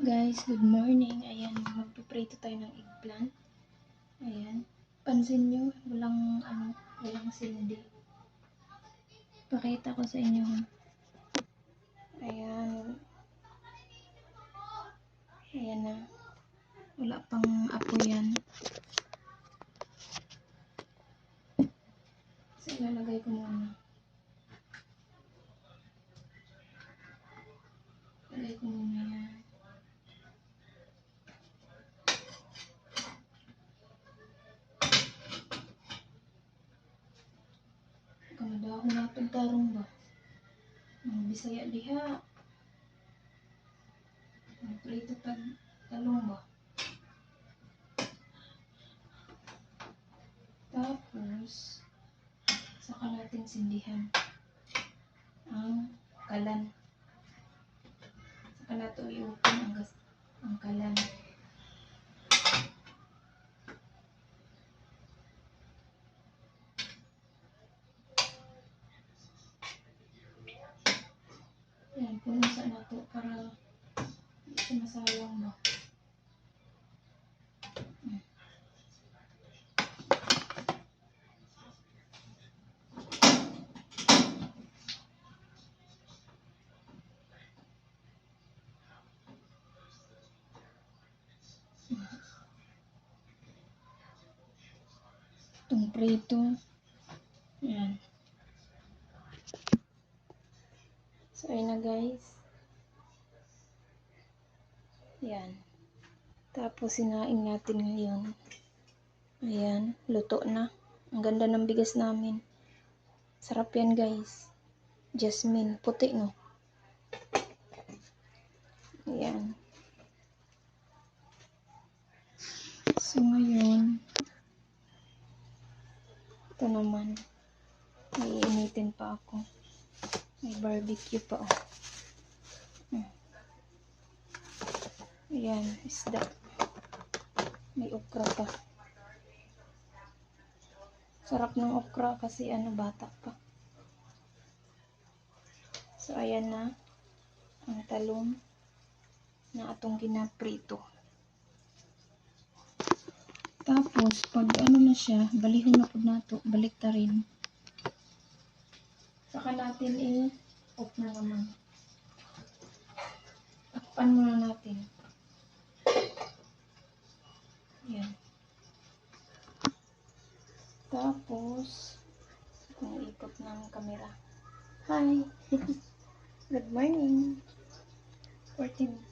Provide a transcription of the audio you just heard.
Guys, good morning. Ayan, magpiprito tayo ng eggplant. Ayan. Pansin nyo, walang, ano, walang sindi. Pakita ko sa inyo. Ayan. Ayan na. Wala pang apo yan. So, ilalagay ko muna. Lagay ko muna Kamadaho na itong tarong ba? Mga bisaya diha. Mga prito tag talong ba? Tapos, saka natin sindihan ang kalan. Saka nato iupin ang, ang kalan. Yan, punusan na to para hindi masayang ba. Itong prito. Yan. So, ayun na guys. Yan. Tapos, sinain natin ngayon. Ayan, luto na. Ang ganda ng bigas namin. Sarap yan guys. Jasmine, puti no? Ayan. So, ngayon, ito naman, iinitin pa ako. May barbecue pa oh. Hmm. Ayan, isda. May okra pa. Sarap ng okra kasi ano bata pa. So ayan na ang talong na atong ginaprito. Tapos pag ano na siya, balihon na pud nato, balik ta rin. Saka natin i-off na naman. Takpan muna natin. Yan. Tapos, naikot ng camera. Hi! Good morning! 14